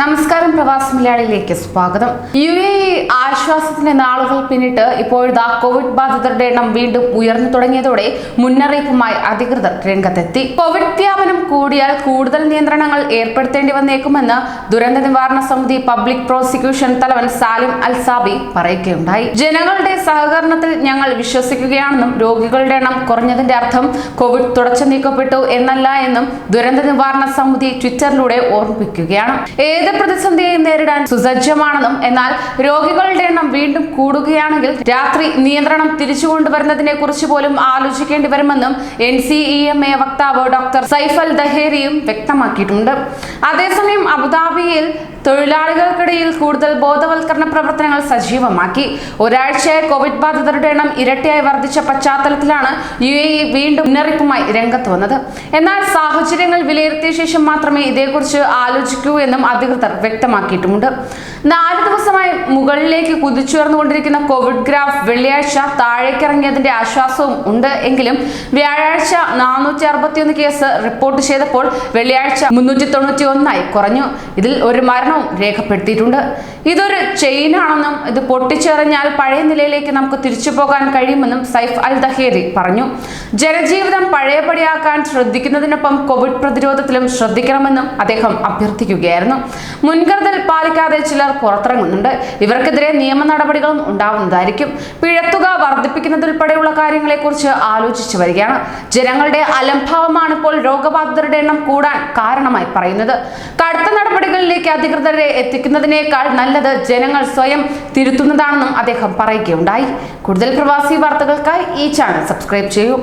നമസ്കാരം പ്രവാസി മലയാളിയിലേക്ക് സ്വാഗതം. യു എ ആശ്വാസത്തിന്റെ നാളുകൾ പിന്നിട്ട് ഇപ്പോഴിതാ കോവിഡ് ബാധിതരുടെ എണ്ണം വീണ്ടും ഉയർന്നു തുടങ്ങിയതോടെ മുന്നറിയിപ്പുമായി അധികൃതർ രംഗത്തെത്തി. കോവിഡ് വ്യാപനം കൂടിയാൽ കൂടുതൽ നിയന്ത്രണങ്ങൾ ഏർപ്പെടുത്തേണ്ടി വന്നേക്കുമെന്ന് ദുരന്ത നിവാരണ സമിതി പബ്ലിക് പ്രോസിക്യൂഷൻ തലവൻ സാലിം അൽസാബി പറയുകയുണ്ടായി. ജനങ്ങളുടെ സഹകരണത്തിൽ ഞങ്ങൾ വിശ്വസിക്കുകയാണെന്നും രോഗികളുടെ എണ്ണം കുറഞ്ഞതിന്റെ അർത്ഥം കോവിഡ് തുടച്ചു നീക്കപ്പെട്ടു എന്നല്ല എന്നും ദുരന്ത നിവാരണ സമിതി ട്വിറ്ററിലൂടെ ഓർമ്മിപ്പിക്കുകയാണ്. ഏത് പ്രതിസന്ധിയെയും നേരിടാൻ സുസജ്ജമാണെന്നും എന്നാൽ രോഗികളുടെ എണ്ണം വീണ്ടും കൂടുകയാണെങ്കിൽ രാത്രി നിയന്ത്രണം തിരിച്ചു കൊണ്ടുവരുന്നതിനെ കുറിച്ച് പോലും ആലോചിക്കേണ്ടി വരുമെന്നും N C E M A വക്താവ് ഡോക്ടർ സൈഫൽ ദഹേരിയും വ്യക്തമാക്കിയിട്ടുണ്ട്. അതേസമയം അബുദാബിയിൽ തൊഴിലാളികൾക്കിടയിൽ കൂടുതൽ ബോധവൽക്കരണ പ്രവർത്തനങ്ങൾ സജീവമാക്കി. ഒരാഴ്ചയായി കോവിഡ് ബാധിതരുടെ എണ്ണം ഇരട്ടിയായി വർദ്ധിച്ച പശ്ചാത്തലത്തിലാണ് യു എ ഇ വീണ്ടും മുന്നറിയിപ്പുമായി രംഗത്ത് വന്നത്. എന്നാൽ സാഹചര്യങ്ങൾ വിലയിരുത്തിയ ശേഷം മാത്രമേ ഇതേക്കുറിച്ച് ആലോചിക്കൂ എന്നും അധികൃതർ വ്യക്തമാക്കിയിട്ടുമുണ്ട്. നാല് ദിവസമായി മുകളിലേക്ക് കുതിച്ചുയർന്നുകൊണ്ടിരിക്കുന്ന കോവിഡ് ഗ്രാഫ് വെള്ളിയാഴ്ച താഴേക്കിറങ്ങിയതിന്റെ ആശ്വാസവും ഉണ്ട് എങ്കിലും വ്യാഴാഴ്ച നാനൂറ്റി അറുപത്തിയൊന്ന് കേസ് റിപ്പോർട്ട് ചെയ്തപ്പോൾ വെള്ളിയാഴ്ച മുന്നൂറ്റി തൊണ്ണൂറ്റി ഒന്നായി കുറഞ്ഞു. ഇതിൽ ഒരു മരണവും രേഖപ്പെടുത്തിയിട്ടുണ്ട്. ഇതൊരു ചെയിനാണെന്നും ഇത് പൊട്ടിച്ചെറിഞ്ഞാൽ പഴയ നിലയിലേക്ക് നമുക്ക് തിരിച്ചു പോകാൻ കഴിയുമെന്നും സൈഫ് അൽ ദഹേരി പറഞ്ഞു. ജനജീവിതം പഴയപടിയാക്കാൻ ശ്രദ്ധിക്കുന്നതിനൊപ്പം കോവിഡ് പ്രതിരോധത്തിലും ശ്രദ്ധിക്കണമെന്നും അദ്ദേഹം അഭ്യർത്ഥിക്കുകയായിരുന്നു. മുൻകരുതൽ പാലിക്കാതെ ചിലർ പുറത്തിറങ്ങുന്നുണ്ട്. ഇവർക്കെതിരെ നിയമ നടപടികളും ഉണ്ടാവുന്നതായിരിക്കും. പിഴത്തുക വർദ്ധിപ്പിക്കുന്നതുൾപ്പെടെയുള്ള കാര്യങ്ങളെക്കുറിച്ച് ആലോചിച്ചു വരികയാണ്. ജനങ്ങളുടെ അലംഭാവമാണ് ഇപ്പോൾ രോഗബാധിതരുടെ എണ്ണം കൂടാൻ കാരണമായി പറയുന്നത്. കടുത്ത നടപടികളിലേക്ക് അധികൃതരെ എത്തിക്കുന്നതിനേക്കാൾ നല്ലത് ജനങ്ങൾ സ്വയം തിരുത്തുന്നതാണെന്നും അദ്ദേഹം പറയുകയുണ്ടായി. കൂടുതൽ പ്രവാസി വാർത്തകൾക്കായി ഈ ചാനൽ സബ്സ്ക്രൈബ് ചെയ്യൂ.